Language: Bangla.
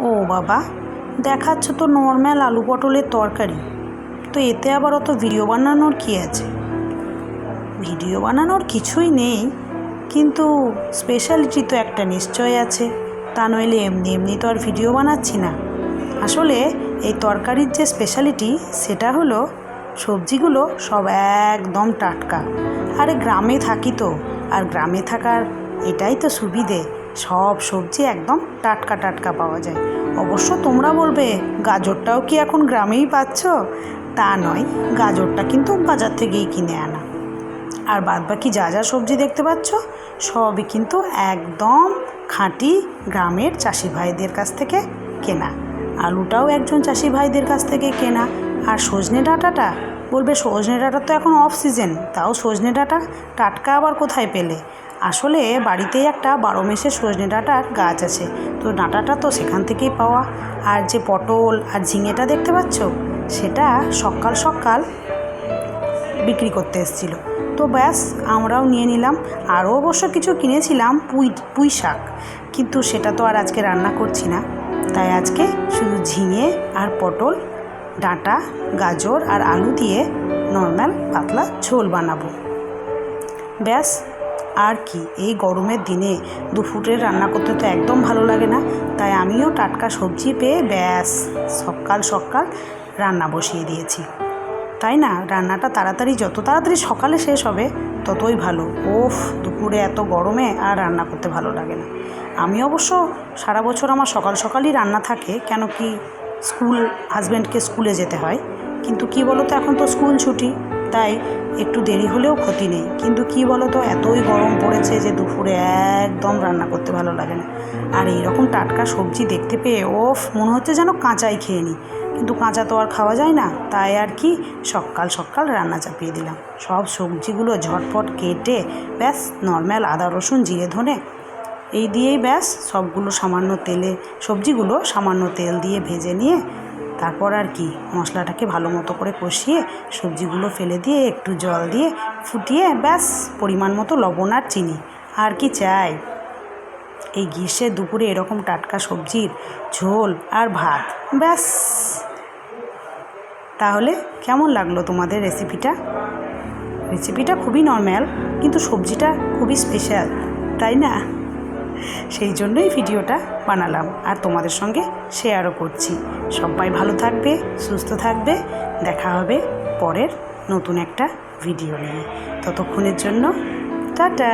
ও বাবা, দেখাচ্ছ তো নর্ম্যাল আলু পটলের তরকারি। তো এতে আবার অত ভিডিও বানানোর কী আছে? ভিডিও বানানোর কিছুই নেই, কিন্তু স্পেশালিটি তো একটা নিশ্চয় আছে। তা নইলে এমনি এমনি তো আর ভিডিও বানাচ্ছি না। আসলে এই তরকারির যে স্পেশালিটি সেটা হলো সবজিগুলো সব একদম টাটকা। আরে গ্রামে থাকি তো, আর গ্রামে থাকার এটাই তো সুবিধে। সব সবজি একদম টাটকা টাটকা পাওয়া যায়। অবশ্য তোমরা বলবে, গাজরটাও কি এখন গ্রামেই পাচ্ছ? তা নয়, গাজরটা কিন্তু বাজার থেকেই কিনে আনা। আর বাদবাকি যা যা সবজি দেখতে পাচ্ছ, সবই কিন্তু একদম খাঁটি গ্রামের চাষি ভাইদের কাছ থেকে কেনা। আলুটাও একজন চাষি ভাইদের কাছ থেকে কেনা। আর সজনে ডাঁটাটা, বলবে সজনে ডাঁটা তো এখন অফ সিজন তাও সজনে ডাঁটা টাটকা আবার কোথায় পেলে? আসলে বাড়িতেই একটা বারো মেসের সজনে ডাঁটার গাছ আছে। তো ডাঁটাটা তো সেখান থেকেই পাওয়া। আর যে পটল আর ঝিঙেটা দেখতে পাচ্ছ? সেটা সকাল সকাল বিক্রি করতে এসেছিল। তো ব্যাস, আমরাও নিয়ে নিলাম। আরও অবশ্য কিছু কিনেছিলাম, পুঁই পুঁই শাক। কিন্তু সেটা তো আর আজকে রান্না করছি না। তাই আজকে শুধু ঝিঙে আর পটল, ডাঁটা, গাজর আর আলু দিয়ে নর্মাল পাতলা ঝোল বানাবো। ব্যাস আর কি? এই গরমের দিনে দুপুরের রান্না করতে তো একদম ভালো লাগে না। তাই আমিও টাটকা সবজি পেয়ে ব্যাস, সকাল সকাল রান্না বসিয়ে দিয়েছি। তাই না? রান্নাটা তাড়াতাড়ি, যত তাড়াতাড়ি সকালে শেষ হবে, ততই ভালো। ওফ, দুপুরে এত গরমে আর রান্না করতে ভালো লাগে না। আমি অবশ্য সারা বছর আমার সকাল সকালই রান্না থাকে, কেন কি স্কুল, হাজব্যান্ডকে স্কুলে যেতে হয়। কিন্তু কি বলো তো এখন তো স্কুল ছুটি। তাই একটু দেরি হলেও ক্ষতি নেই। কিন্তু কি বলো তো এতই গরম পড়েছে যে দুপুরে একদম রান্না করতে ভালো লাগে না। আর এইরকম টাটকা সবজি দেখতে পেয়ে, ওফ, মনে হচ্ছে যেন কাঁচাই খেয়ে নিই কিন্তু কাঁচা তো আর খাওয়া যায় না। তাই আর কি, সকাল সকাল রান্না চাপিয়ে দিলাম। সব সবজিগুলো ঝটপট কেটে, ব্যাস নর্মাল আদা, রসুন, জিরে, ধনে। এই দিয়েই ব্যাস, সবগুলো সামান্য তেলে, সবজিগুলো সামান্য তেল দিয়ে ভেজে নিয়ে তারপর আর কি, মশলাটাকে ভালো মতো করে কষিয়ে সবজিগুলো ফেলে দিয়ে একটু জল দিয়ে ফুটিয়ে ব্যাস, পরিমাণ মতো লবণ আর চিনি। আর কি চাই? এই গ্রীষ্মের দুপুরে এরকম টাটকা সবজির ঝোল আর ভাত, ব্যাস। তাহলে কেমন লাগল তোমাদের রেসিপিটা রেসিপিটা খুবই নর্ম্যাল কিন্তু সবজিটা খুবই স্পেশাল তাই না? সেই জন্যই ভিডিওটা বানালাম আর তোমাদের সঙ্গে শেয়ারও করছি। সবাই ভালো থাকবে, সুস্থ থাকবে। দেখা হবে পরের নতুন একটা ভিডিও নিয়ে। ততক্ষণের জন্য টাটা!